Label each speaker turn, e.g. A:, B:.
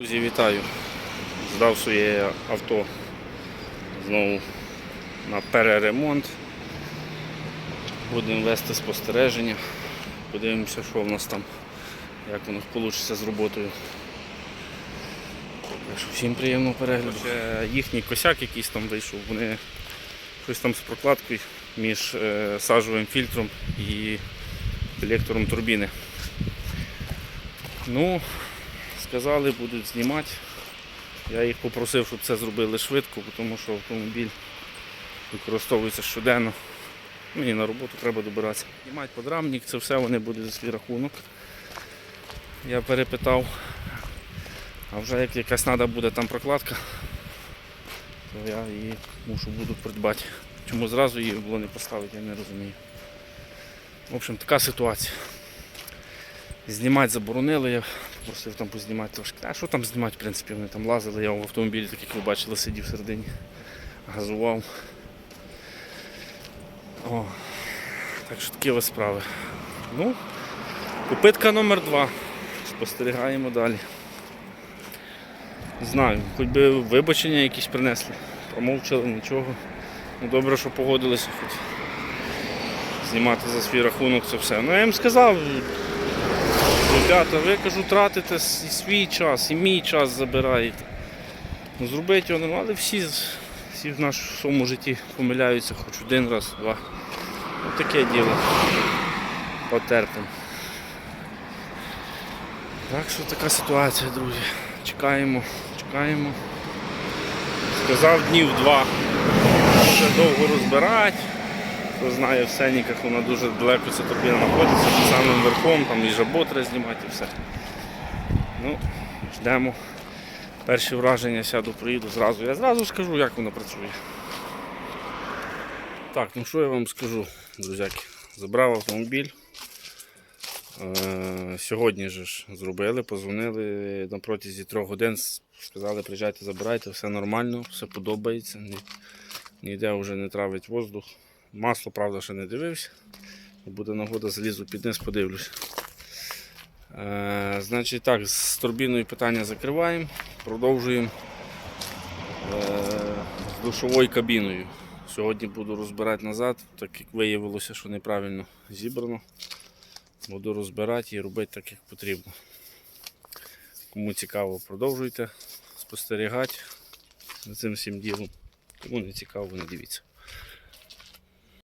A: Друзі, вітаю. Здав своє авто знову на переремонт. Будемо вести спостереження. Подивимося, що в нас там, як воно вийде з роботою. Всім приємного перегляду. Їхній косяк якийсь там вийшов, вони щось там з прокладкою між е, сажовим фільтром і колектором турбіни. Ну, сказали, будуть знімати. Я їх попросив, щоб це зробили швидко, тому що автомобіль використовується щоденно. Мені на роботу треба добиратися. Знімати подрамник, це все вони будуть за свій рахунок. Я перепитав, а вже як якась треба буде там прокладка, то я її мушу буду придбати. Чому зразу її було не поставити, я не розумію. В общем, така ситуація. Знімати заборонили, я просив там познімати трошки. А що там знімати, в принципі, вони там лазили, я в автомобілі, так як ви бачили, сидів всередині, газував. О, так що такі ось справи. Ну, купитка номер два. Спостерігаємо далі. Знаю, хоч би вибачення якісь принесли. Промовчали, нічого. Ну добре, що погодилися хоч знімати за свій рахунок це все. Ну я їм сказав, Ребята, ви кажу, тратите і свій час, і мій час забираєте. Ну, зробити його, ну, але всі, всі в нашому житті помиляються хоч один раз, два. Ну таке діло. Потерпимо. Так що така ситуація, друзі. Чекаємо, чекаємо. Сказав днів два. Може довго розбирати. Хто знає в Сеніках, вона дуже далеко ця турбіна знаходиться, під самим верхом, там і жабо треба знімати і все. Ну, ждемо. Перші враження сяду, приїду зразу. Я зразу скажу, як воно працює. Так, ну що я вам скажу, друзяки. Забрав автомобіль. Е, Сьогодні ж зробили, позвонили на протязі трьох годин, сказали, приїжджайте, забирайте, все нормально, все подобається. Ні- Ніде вже не травить воздух. Масло, правда, ще не дивився. Буде нагода, залізу під низ, подивлюсь. Е, значить так, з турбіною питання закриваємо. Продовжуємо е, з душовою кабіною. Сьогодні буду розбирати назад, так як виявилося, що неправильно зібрано. Буду розбирати і робити так, як потрібно. Кому цікаво, продовжуйте спостерігати за цим всім ділом. Кому не цікаво, не дивіться.